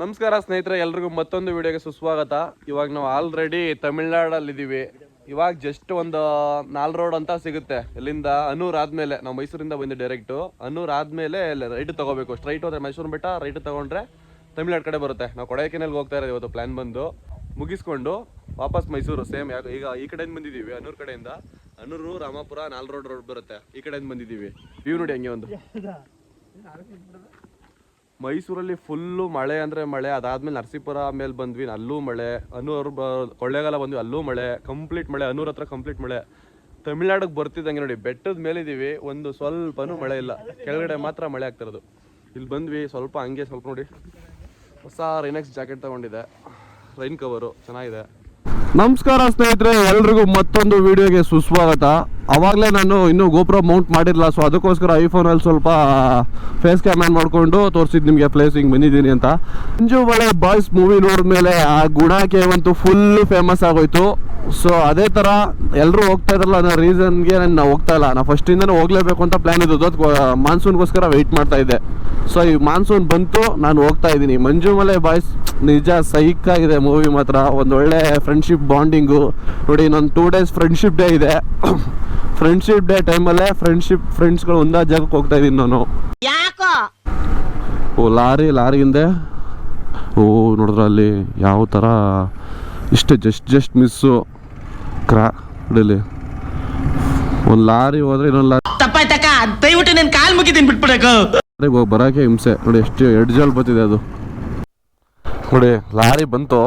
ನಮಸ್ಕಾರ ಸ್ನೇಹಿತರೆ, ಎಲ್ರಿಗೂ ಮತ್ತೊಂದು ವಿಡಿಯೋಗೆ ಸುಸ್ವಾಗತ. ಇವಾಗ ನಾವು ಆಲ್ರೆಡಿ ತಮಿಳ್ನಾಡಲ್ಲಿದ್ದೀವಿ. ಇವಾಗ ಜಸ್ಟ್ ಒಂದು ನಾಲ್ ರೋಡ್ ಅಂತ ಸಿಗುತ್ತೆ. ಇಲ್ಲಿಂದ ಅನೂರ್ ಆದ್ಮೇಲೆ, ನಾವು ಮೈಸೂರಿಂದ ಬಂದು ಡೈರೆಕ್ಟು ಅನೂರ್ ಆದ್ಮೇಲೆ ರೈಟ್ ತಗೋಬೇಕು. ಸ್ಟ್ರೈಟ್ ಹೋದ್ರೆ ಮೈಸೂರು ಬೆಟ್ಟ ರೈಟ್ ತಗೊಂಡ್ರೆ ತಮಿಳ್ನಾಡು ಕಡೆ ಬರುತ್ತೆ. ನಾವು ಕೊಡೈಕೆನಲ್ಲಿ ಹೋಗ್ತಾ ಇರೋದು ಇವತ್ತು ಪ್ಲಾನ್ ಬಂದು. ಮುಗಿಸ್ಕೊಂಡು ವಾಪಸ್ ಮೈಸೂರು ಸೇಮ್ ಯಾಕೆ ಈಗ ಈ ಕಡೆಯಿಂದ ಬಂದಿದ್ದೀವಿ, ಅನೂರ್ ಕಡೆಯಿಂದ. ಅನೂರು, ರಾಮಾಪುರ, ನಾಲ್ ರೋಡ್ ರೋಡ್ ಬರುತ್ತೆ. ಈ ಕಡೆಯಿಂದ ಬಂದಿದ್ದೀವಿ. ವ್ಯೂ ನೋಡಿ ಹಂಗೆ ಒಂದು. ಮೈಸೂರಲ್ಲಿ ಫುಲ್ಲು ಮಳೆ ಅಂದರೆ ಮಳೆ, ಅದಾದ್ಮೇಲೆ ನರಸೀಪುರ ಮೇಲೆ ಬಂದ್ವಿ, ಅಲ್ಲೂ ಮಳೆ, ಅನೂರು ಬ, ಕೊಳ್ಳೇಗಾಲ ಬಂದ್ವಿ, ಅಲ್ಲೂ ಮಳೆ, ಕಂಪ್ಲೀಟ್ ಮಳೆ, ಅನೂರ್ ಹತ್ರ ಕಂಪ್ಲೀಟ್ ಮಳೆ. ತಮಿಳ್ನಾಡಿಗೆ ಬರ್ತಿದ್ದಂಗೆ ನೋಡಿ, ಬೆಟ್ಟದ ಮೇಲಿದ್ದೀವಿ, ಒಂದು ಸ್ವಲ್ಪನೂ ಮಳೆ ಇಲ್ಲ. ಕೆಳಗಡೆ ಮಾತ್ರ ಮಳೆ ಆಗ್ತಿರೋದು. ಇಲ್ಲಿ ಬಂದ್ವಿ, ಸ್ವಲ್ಪ ಹಂಗೆ, ಸ್ವಲ್ಪ ನೋಡಿ. ಹೊಸ ರೈನೆಕ್ಸ್ ಜಾಕೆಟ್ ತೊಗೊಂಡಿದೆ. ರೈನ್ ಕವರು ಚೆನ್ನಾಗಿದೆ. ನಮಸ್ಕಾರ ಸ್ನೇಹಿತರೆ, ಎಲ್ರಿಗೂ ಮತ್ತೊಂದು ವಿಡಿಯೋಗೆ ಸುಸ್ವಾಗತ. ಅವಾಗಲೇ ನಾನು ಇನ್ನೂ ಗೋಪುರ ಮೌಂಟ್ ಮಾಡಿರಲಿಲ್ಲ ಸೊ ಅದಕ್ಕೋಸ್ಕರ ಐಫೋನಲ್ಲಿ ಸ್ವಲ್ಪ ಫೇಸ್ ಕ್ಯಾಮ್ ಮಾಡಿಕೊಂಡು ತೋರಿಸಿದ್ದು ನಿಮಗೆ ಪ್ಲೇಸ್ ಹಿಂಗೆ ಬಂದಿದ್ದೀನಿ ಅಂತ. ಮಂಜು ಬಳೆ ಬಾಯ್ಸ್ ಮೂವಿ ನೋಡಿದ್ಮೇಲೆ ಆ ಗುಣಕ್ಕೆ ಅಂತೂ ಫುಲ್ಲು ಫೇಮಸ್ ಆಗೋಯ್ತು. ಸೊ ಅದೇ ಥರ ಎಲ್ಲರೂ ಹೋಗ್ತಾ ಇದ್ರಲ್ಲ ಅನ್ನೋ ರೀಸನ್ಗೆ ನಾನು ಹೋಗ್ತಾ ಇಲ್ಲ. ನಾನು ಫಸ್ಟಿಂದನೂ ಹೋಗ್ಲೇಬೇಕು ಅಂತ ಪ್ಲ್ಯಾನ್ ಇದ್ದು ಮಾನ್ಸೂನ್ಗೋಸ್ಕರ ವೆಯ್ಟ್ ಮಾಡ್ತಾ ಇದ್ದೆ. ಸೊ ಈ ಮಾನ್ಸೂನ್ ಬಂತು, ನಾನು ಹೋಗ್ತಾ ಇದ್ದೀನಿ. ಮಂಜು ಮಲೆ ಬಾಯ್ಸ್ ನಿಜ ಸೈಕ್ ಆಗಿದೆ ಮೂವಿ ಮಾತ್ರ. ಒಂದು ಒಳ್ಳೆ ಫ್ರೆಂಡ್ಶಿಪ್ ಬಾಂಡಿಂಗು ನೋಡಿ, ಇನ್ನೊಂದು ಟೂ ಡೇಸ್ ಫ್ರೆಂಡ್ಶಿಪ್ ಡೇ ಇದೆ. ಫ್ರೆಂಡ್ಶಿಪ್ ಡೇ ಟೈಮಲ್ಲೇ ಫ್ರೆಂಡ್ಶಿಪ್ ಫ್ರೆಂಡ್ಸ್ಗಳು ಒಂದಾ ಜಾಗಕ್ಕೆ ಹೋಗ್ತಾ ಇದ್ದೀನಿ ನಾನು. ಯಾಕೋ? ಓ ಲಾರಿ ಲಾರಿ ಹಿಂದೆ. ಓ ನೋಡಿದ್ರೆ ಅಲ್ಲಿ ಯಾವ ಥರ ಇಷ್ಟೇ ಜಸ್ಟ್ ಜಸ್ಟ್ ಮಿಸ್ಸು ಕ್ರಾ ಒಂದು ಲಾರಿ ಹೋದ್ರೆ ಇನ್ನೊಂದು ಲಾರಿ. ದಯವಿಟ್ಟು ನಿನ್ ಕಾಲ್ ಮುಗಿದೀನಿ ಬಿಟ್ಬಿಡಕು ಲಾರಿಗೆ ಹೋಗಿ ಬರೋಕೆ ಹಿಂಸೆ. ನೋಡಿ ಎಷ್ಟು ಎಡ್ಜಲ್ಲಿ ಬರ್ತಿದೆ ಅದು. ನೋಡಿ ಲಾರಿ ಬಂತು.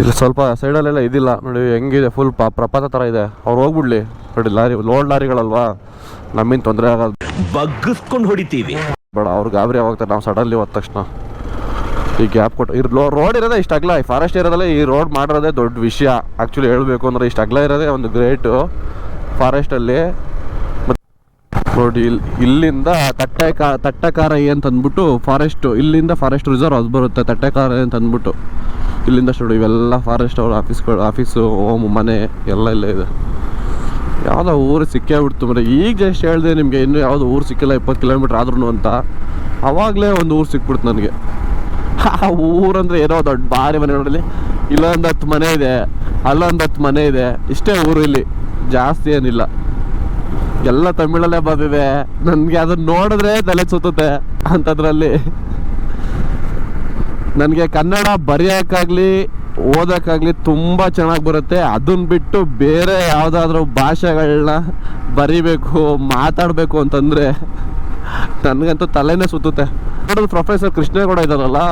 ಇಲ್ಲಿ ಸ್ವಲ್ಪ ಸೈಡಲ್ಲೆಲ್ಲ ಇದಿಲ್ಲ. ನೋಡಿ ಹೆಂಗಿದೆ ಫುಲ್ ಪ ಪ್ರಪಾತ ಥರ ಇದೆ. ಅವ್ರು ಹೋಗ್ಬಿಡ್ಲಿ. ನೋಡಿ ಲಾರಿ ಲೋಡ್ ಲಾರಿಗಳಲ್ವಾ? ನಮ್ಮಿಂದ ತೊಂದರೆ ಆಗೋದು ಬಗ್ಗಿಸ್ಕೊಂಡು ಹೊಡಿತೀವಿ. ಬೇಡ ಅವ್ರು ಗಾಬರಿ ಆಗೋಗ್ತಾರೆ ನಾವು ಸಡನ್ಲಿ ಹೋದ ತಕ್ಷಣ. ಈ ಗ್ಯಾಪ್ ಕೊಟ್ಟು ಈ ರೋಡ್ ಇರೋದೇ ಇಷ್ಟು ಅಗ್ಲ. ಈ ಫಾರೆಸ್ಟ್ ಇರೋದಲ್ಲ ಈ ರೋಡ್ ಮಾಡಿರೋದೇ ದೊಡ್ಡ ವಿಷಯ. ಆ್ಯಕ್ಚುಲಿ ಹೇಳಬೇಕು ಅಂದರೆ ಇಷ್ಟು ಅಗ್ಲ ಇರೋದೇ ಒಂದು ಗ್ರೇಟು ಫಾರೆಸ್ಟಲ್ಲಿ ನೋಡಿ ಇಲ್ಲಿ ಇಲ್ಲಿಂದ ತಟ್ಟೆಕಾ ತಟ್ಟೆಕಾರಯ್ಯ ಅಂತ ಅಂದ್ಬಿಟ್ಟು ಫಾರೆಸ್ಟು ಇಲ್ಲಿಂದ ಫಾರೆಸ್ಟ್ ರಿಸರ್ವ್ ಅದು ಬರುತ್ತೆ, ತಟ್ಟೆಕಾರ ಅಂತ ಅಂದ್ಬಿಟ್ಟು ಇಲ್ಲಿಂದ ಸ್ಟುಡು ಇವೆಲ್ಲ ಫಾರೆಸ್ಟ್ ಅವ್ರ ಆಫೀಸ್ಗಳು ಆಫೀಸು ಹೋಮ್ ಮನೆ ಎಲ್ಲ ಇಲ್ಲೇ ಇದೆ. ಯಾವುದೋ ಊರು ಸಿಕ್ಕೇ ಬಿಡ್ತು ಮರೆ ಈಗ ಜಸ್ಟ್ ಹೇಳಿದೆ ನಿಮಗೆ, ಇನ್ನೂ ಯಾವುದೋ ಊರು ಸಿಕ್ಕಿಲ್ಲ, ಇಪ್ಪತ್ತು ಕಿಲೋಮೀಟ್ರ್ ಆದ್ರೂ ಅಂತ. ಆವಾಗಲೇ ಒಂದು ಊರು ಸಿಕ್ಬಿಡ್ತು ನನಗೆ. ಆ ಊರಂದ್ರೆ ಏನೋ ದೊಡ್ಡ ಭಾರಿ ಮನೆ ನೋಡಲಿ ಇಲ್ಲೊಂದು ಹತ್ತು ಮನೆ ಇದೆ, ಅಲ್ಲೊಂದು ಹತ್ತು ಮನೆ ಇದೆ. ಇಷ್ಟೇ ಊರು ಇಲ್ಲಿ. ಜಾಸ್ತಿ ಏನಿಲ್ಲ. ಎಲ್ಲ ತಮಿಳಲ್ಲೇ ಬಂದಿದೆ. ನನಗೆ ಅದನ್ನ ನೋಡಿದ್ರೆ ತಲೆ ಸುತ್ತುತ್ತೆ ಅಂಥದ್ರಲ್ಲಿ ನನಗೆ ಕನ್ನಡ ಬರೆಯೋಕ್ಕಾಗಲಿ ಓದೋಕ್ಕಾಗಲಿ ತುಂಬ ಚೆನ್ನಾಗಿ ಬರುತ್ತೆ. ಅದನ್ನ ಬಿಟ್ಟು ಬೇರೆ ಯಾವುದಾದ್ರೂ ಭಾಷೆಗಳನ್ನ ಬರಿಬೇಕು, ಮಾತಾಡಬೇಕು ಅಂತಂದರೆ ನನಗಂತೂ ತಲೆನೇ ಸುತ್ತುತ್ತೆ. ನೋಡೋದು ಪ್ರೊಫೆಸರ್ ಕೃಷ್ಣೇಗೌಡ ಇದ್ದಾರಲ್ಲ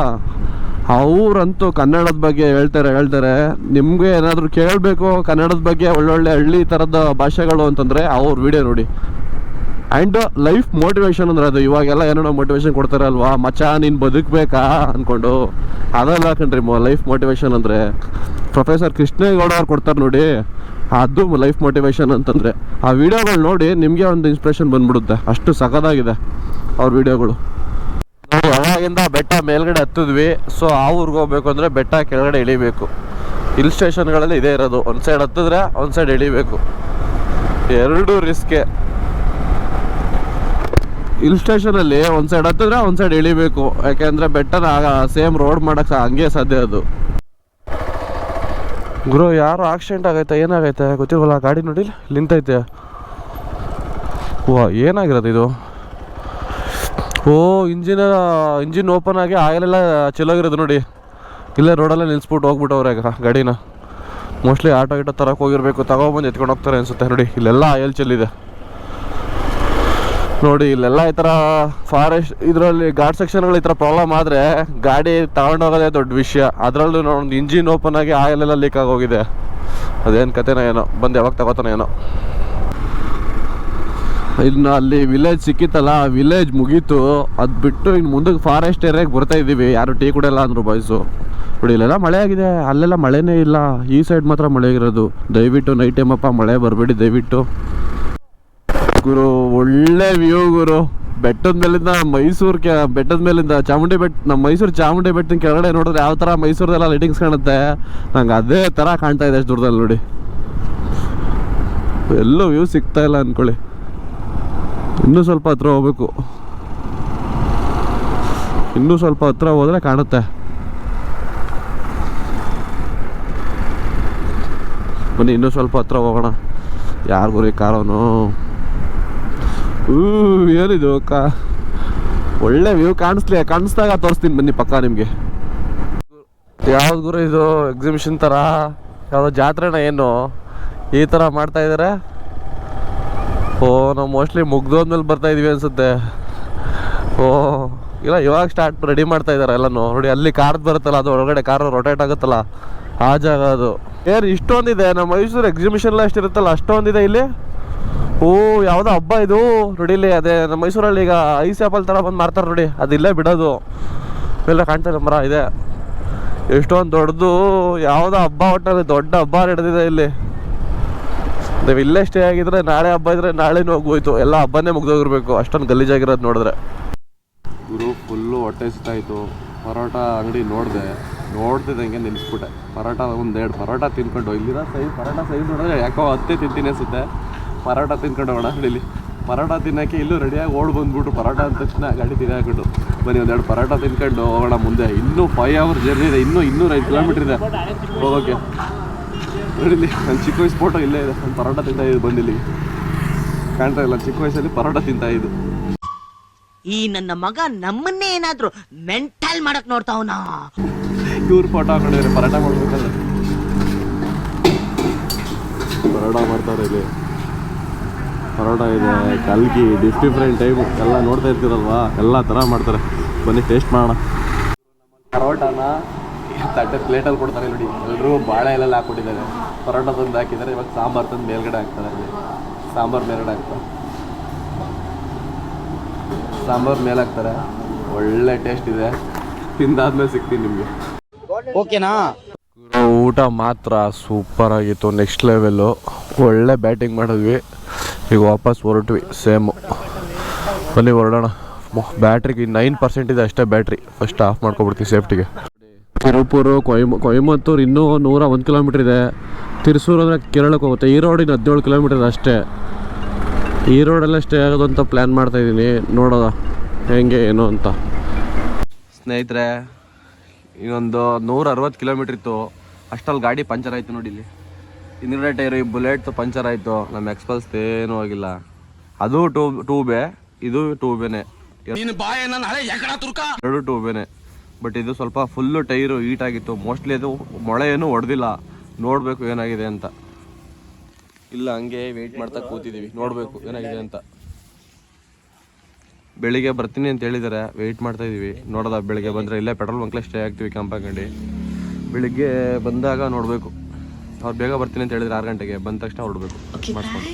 ಅವರಂತೂ ಕನ್ನಡದ ಬಗ್ಗೆ ಹೇಳ್ತಾರೆ ಹೇಳ್ತಾರೆ. ನಿಮಗೆ ಏನಾದರೂ ಕೇಳಬೇಕು ಕನ್ನಡದ ಬಗ್ಗೆ ಒಳ್ಳೊಳ್ಳೆ ಹಳ್ಳಿ ಥರದ ಭಾಷೆಗಳು ಅಂತಂದರೆ ಅವ್ರ ವಿಡಿಯೋ ನೋಡಿ. ಆ್ಯಂಡ್ ಲೈಫ್ ಮೋಟಿವೇಶನ್ ಅಂದ್ರೆ ಅದು, ಇವಾಗೆಲ್ಲ ಏನೋ ಮೋಟಿವೇಶನ್ ಕೊಡ್ತಾರೆ ಅಲ್ವಾ? ಮಚ ನೀನು ಬದುಕಬೇಕಾ ಅಂದ್ಕೊಂಡು ಅದೆಲ್ಲ ಕಣ್ರಿ ಲೈಫ್ ಮೋಟಿವೇಶನ್ ಅಂದರೆ. ಪ್ರೊಫೆಸರ್ ಕೃಷ್ಣೇಗೌಡ ಅವ್ರು ಕೊಡ್ತಾರೆ ನೋಡಿ. ಅದು ಲೈಫ್ ಮೋಟಿವೇಶನ್ ಅಂತಂದರೆ. ಆ ವಿಡಿಯೋಗಳು ನೋಡಿ ನಿಮಗೆ ಒಂದು ಇನ್ಸ್ಪಿರೇಷನ್ ಬಂದ್ಬಿಡುತ್ತೆ. ಅಷ್ಟು ಸಖತ್ತಾಗಿದೆ ಅವ್ರ ವಿಡಿಯೋಗಳು ಅವಾಗಿಂದ ಬೆಟ್ಟ ಮೇಲ್ಗಡೆ ಹತ್ತಿದ್ವಿ. ಸೊ ಆ ಊರಿಗೆ ಹೋಗ್ಬೇಕು ಅಂದರೆ ಬೆಟ್ಟ ಕೆಳಗಡೆ ಇಳಿಬೇಕು. ಹಿಲ್ ಸ್ಟೇಷನ್ಗಳಲ್ಲಿ ಇದೇ ಇರೋದು. ಒಂದು ಸೈಡ್ ಹತ್ತಿದ್ರೆ ಒಂದು ಸೈಡ್ ಇಳಿಬೇಕು. ಎರಡು ರಿಸ್ಕೆ ಹಿಲ್ ಸ್ಟೇಷನಲ್ಲಿ ಒಂದು ಸೈಡ್ ಹತ್ತಿದ್ರೆ ಒಂದು ಸೈಡ್ ಇಳಿಬೇಕು. ಯಾಕೆಂದರೆ ಬೆಟ್ಟನ ಸೇಮ್ ರೋಡ್ ಮಾಡೋಕ್ಕೆ ಹಂಗೆ ಸಾಧ್ಯ ಅದು. ಗುರು, ಯಾರು ಆಕ್ಸಿಡೆಂಟ್ ಆಗೈತೆ? ಏನಾಗೈತೆ? ಗೊತ್ತಿಲ್ವಲ್ಲ? ಗಾಡಿ ನೋಡಿ ಇಲ್ಲಿ ನಿಂತೈತೆ? ವಾ, ಏನಾಗಿರೋದು ಇದು? ಓ, ಇಂಜಿನ್ ಇಂಜಿನ್ ಓಪನ್ ಆಗಿ ಆಯಿಲೆಲ್ಲ ಚೆಲ್ಲೋಗಿರೋದು ನೋಡಿ. ಇಲ್ಲೇ ರೋಡಲ್ಲೇ ನಿಲ್ಸ್ಬಿಟ್ಟು ಹೋಗ್ಬಿಟ್ಟವ್ರೆ ಗಾಡಿನ. ಮೋಸ್ಟ್ಲಿ ಆಟೋ ಗಿಟೋ ತರಕ್ಕೆ ಹೋಗಿರ್ಬೇಕು, ತಗೊಬಂದು ಎತ್ಕೊಂಡು ಹೋಗ್ತಾರೆ ಅನ್ಸುತ್ತೆ ನೋಡಿ. ಇಲ್ಲೆಲ್ಲ ಆಯಿಲ್ ಚೆಲ್ಲಿದೆ ನೋಡಿ, ಇಲ್ಲೆಲ್ಲ ಈ ಥರ ಫಾರೆಸ್ಟ್ ಇದರಲ್ಲಿ ಘಾಟ್ ಸೆಕ್ಷನ್ಗಳು ಈ ಥರ ಪ್ರಾಬ್ಲಮ್ ಆದರೆ ಗಾಡಿ ತಗೊಂಡೋಗೋದೇ ದೊಡ್ಡ ವಿಷಯ. ಅದರಲ್ಲೂ ಒಂದು ಇಂಜಿನ್ ಓಪನ್ ಆಗಿ ಆಯಲ್ ಎಲ್ಲ ಲೀಕ್ ಆಗೋಗಿದೆ. ಅದೇನು ಕತೆನೋ ಏನೋ. ಬಂದು ಯಾವಾಗ ತಗೋತಾನೆ ಏನೋ. ಇನ್ನು ಅಲ್ಲಿ ವಿಲೇಜ್ ಸಿಕ್ಕಿತ್ತಲ್ಲ ಆ ವಿಲೇಜ್ ಮುಗೀತು. ಅದು ಬಿಟ್ಟು ಇನ್ನು ಮುಂದಕ್ಕೆ ಫಾರೆಸ್ಟ್ ಏರಿಯಾಗೆ ಬರ್ತಾ ಇದ್ದೀವಿ. ಯಾರು ಟೀ ಕುಡಿಯಲ್ಲ ಅಂದರು ಬಾಯ್ಸು ನೋಡಿ, ಇಲ್ಲೆಲ್ಲ ಮಳೆ ಆಗಿದೆ. ಅಲ್ಲೆಲ್ಲ ಮಳೆನೇ ಇಲ್ಲ. ಈ ಸೈಡ್ ಮಾತ್ರ ಮಳೆ ಇರೋದು. ದಯವಿಟ್ಟು ನೈಟ್ ಟೈಮಪ್ಪ ಮಳೆ ಬರಬೇಡಿ ದಯವಿಟ್ಟು. ಗುರು, ಒಳ್ಳೆ ವ್ಯೂ ಗುರು. ಬೆಟ್ಟದ ಮೇಲಿಂದ ಮೈಸೂರು ಕೆ, ಬೆಟ್ಟದ ಮೇಲಿಂದ ಚಾಮುಂಡಿ ಬೆಟ್ಟ ನಮ್ಮ ಮೈಸೂರು ಚಾಮುಂಡಿ ಬೆಟ್ಟದ ಕೆಳಗಡೆ ನೋಡಿದ್ರೆ ಯಾವ ಥರ ಮೈಸೂರದೆಲ್ಲ ಲೈಟಿಂಗ್ಸ್ ಕಾಣುತ್ತೆ. ನಂಗೆ ಅದೇ ಥರ ಕಾಣ್ತಾ ಇದೆ ಅಷ್ಟು ದೂರದಲ್ಲಿ ನೋಡಿ. ಎಲ್ಲೂ ವ್ಯೂ ಸಿಗ್ತಾ ಇಲ್ಲ ಅಂದ್ಕೊಳ್ಳಿ ಇನ್ನೂ ಸ್ವಲ್ಪ ಹತ್ರ ಹೋಗ್ಬೇಕು. ಇನ್ನೂ ಸ್ವಲ್ಪ ಹತ್ರ ಹೋದ್ರೆ ಕಾಣುತ್ತೆ. ಬನ್ನಿ, ಇನ್ನೂ ಸ್ವಲ್ಪ ಹತ್ರ ಹೋಗೋಣ. ಯಾರಿಗೂ ರೀ ಕಾರವನು? ಏನಿದು ಕಾ ಒಳ್ಳೆ ವ್ಯೂ ಕಾಣಿಸ್ಲಿ, ಕಾಣಿಸ್ದಾಗ ತೋರಿಸ್ತೀನಿ ಬನ್ನಿ ಪಕ್ಕ ನಿಮಗೆ. ಯಾವ್ದು ಗುರು ಇದು ಎಕ್ಸಿಬಿಷನ್ ಥರ ಯಾವುದೋ ಜಾತ್ರೆನ ಏನು? ಈ ಥರ ಮಾಡ್ತಾ ಇದ್ದಾರೆ ಓ, ನಾವು ಮೋಸ್ಟ್ಲಿ ಮುಗ್ದೋದ್ಮೇಲೆ ಬರ್ತಾ ಇದೀವಿ ಅನ್ಸುತ್ತೆ. ಓ, ಇಲ್ಲ, ಇವಾಗ ಸ್ಟಾರ್ಟ್ ರೆಡಿ ಮಾಡ್ತಾ ಇದ್ದಾರೆ ಎಲ್ಲನೂ. ನೋಡಿ, ಅಲ್ಲಿ ಕಾರ್ ಬರುತ್ತಲ್ಲ, ಅದು ಒಳಗಡೆ ಕಾರ್ ರೊಟೇಟ್ ಆಗುತ್ತಲ್ಲ. ಆ ಜಾಗ ಅದು. ಏನ್, ಇಷ್ಟೊಂದಿದೆ? ನಮ್ಮ ಮೈಸೂರು ಎಕ್ಸಿಬಿಷನ್ ಎಲ್ಲ ಎಷ್ಟಿರುತ್ತಲ್ಲ, ಅಷ್ಟೊಂದಿದೆ ಇಲ್ಲಿ? ಓ, ಯಾವುದೋ ಹಬ್ಬ ಇದು. ನೋಡಿಲಿ ಅದೇ ನಮ್ಮ ಮೈಸೂರಲ್ಲಿ ಈಗ ಐಸ್ ಆಪಲ್ ಥರ ಬಂದು ಮಾರ್ತಾರೆ ನೋಡಿ. ಅದಿಲ್ಲೇ ಬಿಡೋದು. ಎಲ್ಲ ಕಾಣ್ತಾರೆ ಮರ, ಇದೆ. ಎಷ್ಟೊಂದು ದೊಡ್ಡದು, ಯಾವುದೋ ಹಬ್ಬ ಒಟ್ಟಲ್ಲಿ ದೊಡ್ಡ ಹಬ್ಬ ನಡೆದಿದೆ ಇಲ್ಲಿ. ನೀವು ಇಲ್ಲೇ ಸ್ಟೇ ಆಗಿದ್ರೆ ನಾಳೆ ಹಬ್ಬ ಇದ್ರೆ ನಾಳೆನೂ ಹೋಗೋಯ್ತು ಎಲ್ಲ ಹಬ್ಬನೇ ಮುಗ್ದೋಗಿರ್ಬೇಕು. ಅಷ್ಟೊಂದು ಗಲೀಜಾಗಿರೋದು ನೋಡಿದ್ರೆ. ಗುರು, ಫುಲ್ಲು ಹೊಟ್ಟೆ ಸುತ್ತಾಯಿತು ಪರೋಟ ಅಂಗಡಿ ನೋಡಿದೆ. ನೋಡ್ತಿದ್ದಂಗೆ ನಿಲ್ಲಿಸ್ಬಿಟ್ಟೆ ಪರೋಟ ಒಂದೆರಡು ಪರೋಟ ತಿನ್ಕೊಂಡು ಇಲ್ಲಿರೋ ಸೈಜ್ ಪರೋಟ ಸೈಜ್ ನೋಡಿದ್ರೆ ಯಾಕೋ ಹತ್ತೆ ತಿಂತೀನಿ ಅನಿಸುತ್ತೆ. ಪರೋಟ ತಿನ್ಕೊಂಡು ಇಲ್ಲಿ ಪರೋಟ ತಿನ್ನೋಕ್ಕೆ ಇಲ್ಲೂ ರೆಡಿಯಾಗಿ ಓಡ್ ಬಂದ್ಬಿಟ್ಟು ಪರೋಟ ಅಂದ ತಕ್ಷಣ ಗಾಡಿ ತಿನ್ನಾಕ್ಬಿಟ್ಟು ಬನ್ನಿ ಒಂದೆರಡು ಪರೋಟ ತಿನ್ಕೊಂಡು ಹೋಗೋಣ ಮುಂದೆ. ಇನ್ನೂ ಫೈವ್ ಅವರ್ ಜರ್ನಿ ಇದೆ. ಇನ್ನೂ ಇನ್ನೂರೈದು ಕಿಲೋಮೀಟ್ರ್ ಇದೆ. ಹೋಗೋಕ್ಕೆ ನೋಡಿಲ್ಲಿ ನನ್ನ ಚಿಕ್ಕ ವಯಸ್ಸು ಫೋಟೋ ಇಲ್ಲೇ ಇದೆ. ನಾನು ಪರೋಟ ತಿಂತಾ ಇದ್ದು ಬಂದಿಲ್ಲಿ. ಕಾಣ್ತಾ ಇಲ್ಲ ಚಿಕ್ಕ ವಯಸ್ಸಲ್ಲಿ ಪರೋಟ ತಿಂತಾ ಇದ್ದು. ಈ ನನ್ನ ಮಗ ನಮ್ಮನ್ನೇ ಏನಾದ್ರು ಮೆಂಟಲ್ ಮಾಡಕ್ ನೋಡ್ತಾವನಾ ಇವ್ರು ಫೋಟೋ ಹಾಕೊಂಡಿದ್ರೆ ಪರೋಟ ಮಾಡ್ಬೇಕಲ್ಲ. ಪರೋಟ ಮಾಡ್ತಾರೆ ಇಲ್ಲಿ. ಪರೋಟ ಇದೆ ಕಲ್ಗಿ ಡಿಫ್ ಡಿಫ್ರೆಂಟ್ ಟೈಪ್ ಎಲ್ಲ ನೋಡ್ತಾ ಇರ್ತೀರಲ್ವಾ? ಎಲ್ಲ ಥರ ಮಾಡ್ತಾರೆ. ಬನ್ನಿ ಟೇಸ್ಟ್ ಮಾಡೋಣ. ಪರೋಟನ? ತಟ್ಟೆ ಪ್ಲೇಟಲ್ಲಿ ಕೊಡ್ತಾರೆ ನೋಡಿ. ಎಲ್ಲರೂ ಬಾಳೆ ಎಲ್ಲ ಹಾಕ್ಕೊಟ್ಟಿದ್ದಾರೆ ಪರೋಟ ತಂದು ಹಾಕಿದ್ದಾರೆ. ಇವಾಗ ಸಾಂಬಾರು ತಂದು ಮೇಲ್ಗಡೆ ಹಾಕ್ತಾರೆ ಅಲ್ಲಿ. ಸಾಂಬಾರು ಮೇಲ್ಗಡೆ ಹಾಕ್ತಾರೆ. ಸಾಂಬಾರು ಮೇಲೆ ಹಾಕ್ತಾರೆ. ಒಳ್ಳೆ ಟೇಸ್ಟ್ ಇದೆ. ತಿಂದಾದ್ಮೇಲೆ ಸಿಗ್ತೀನಿ ನಿಮಗೆ. ಓಕೆನಾ? ಊಟ ಮಾತ್ರ ಸೂಪರ್ ಆಗಿತ್ತು. ನೆಕ್ಸ್ಟ್ ಲೆವೆಲ್ಲು ಒಳ್ಳೆ ಬ್ಯಾಟಿಂಗ್ ಮಾಡಿದ್ವಿ. ಈಗ ವಾಪಸ್ ಹೊರಟ್ವಿ. ಸೇಮು ಬನ್ನಿ ಹೊರಡೋಣ. ಬ್ಯಾಟ್ರಿಗೆ ನೈನ್ ಪರ್ಸೆಂಟ್ ಇದೆ ಅಷ್ಟೇ ಬ್ಯಾಟ್ರಿ ಫಸ್ಟ್ ಆಫ್ ಮಾಡ್ಕೊಬಿಡ್ತೀವಿ ಸೇಫ್ಟಿಗೆ ತಿರುಪೂರು ಕೊಯಮ ಕೊಯಮತ್ತೂರು ಇನ್ನೂ ನೂರ ಒಂದು ಕಿಲೋಮೀಟ್ರ್ ಇದೆ. ತಿರುಸೂರು ಅಂದರೆ ಕೇರಳಕ್ಕೆ ಹೋಗುತ್ತೆ. ಈ ರೋಡಿನ ಹದಿನೇಳು ಕಿಲೋಮೀಟ್ರ್ ಇದೆ ಅಷ್ಟೇ. ಈ ರೋಡಲ್ಲೇ ಸ್ಟೇ ಆಗೋದು ಅಂತ ಪ್ಲ್ಯಾನ್ ಮಾಡ್ತಾ ಇದ್ದೀನಿ. ನೋಡೋದ? ಹೆಂಗೆ ಏನು ಅಂತ. ಸ್ನೇಹಿತರೆ ಇನ್ನೊಂದು ನೂರ ಅರವತ್ತು ಕಿಲೋಮೀಟ್ರ್ ಇತ್ತು. ಅಷ್ಟಲ್ಲಿ ಗಾಡಿ ಪಂಚರ್ ಆಯಿತು ನೋಡಿ ಇಲ್ಲಿ. ಹಿಂದಿನ ಟೈರು ಈ ಬುಲೆಟ್ ಪಂಚರ್ ಆಯಿತು. ನಮ್ಮ ಎಕ್ಸ್ಪಲ್ಸ್ ಏನೂ ಆಗಿಲ್ಲ. ಅದು ಟೂ ಟೂಬೆ ಇದು ಟೂಬೇನೆ ಎರಡು ಟೂಬೇನೆ ಬಟ್ ಇದು ಸ್ವಲ್ಪ ಫುಲ್ಲು ಟೈರು ಹೀಟ್ ಆಗಿತ್ತು. ಮೋಸ್ಟ್ಲಿ ಅದು ಮೊಳೆ ಏನು ಹೊಡೆದಿಲ್ಲ ನೋಡಬೇಕು ಏನಾಗಿದೆ ಅಂತ. ಇಲ್ಲ ಹಂಗೆ ವೆಯ್ಟ್ ಮಾಡ್ತಾ ಕೂತಿದ್ದೀವಿ ನೋಡಬೇಕು ಏನಾಗಿದೆ ಅಂತ. ಬೆಳಿಗ್ಗೆ ಬರ್ತೀನಿ ಅಂತ ಹೇಳಿದ್ದಾರೆ ವೆಯ್ಟ್ ಮಾಡ್ತಾ ಇದ್ದೀವಿ ನೋಡೋದ ಬೆಳಿಗ್ಗೆ ಬಂದರೆ ಇಲ್ಲೇ ಪೆಟ್ರೋಲ್ ಬಂಕ್ಲೆ ಸ್ಟೇ ಆಗ್ತೀವಿ ಕಂಪಾಕಂಡು ಬೆಳಿಗ್ಗೆ ಬಂದಾಗ ನೋಡಬೇಕು. ಅವ್ರು ಬೇಗ ಬರ್ತೀನಿ ಅಂತ ಹೇಳಿದ್ರೆ ಆರು ಗಂಟೆಗೆ. ಬಂದ ತಕ್ಷಣ ಹೊರಡಬೇಕು. ಮಾಡ್ಕೊಂಡು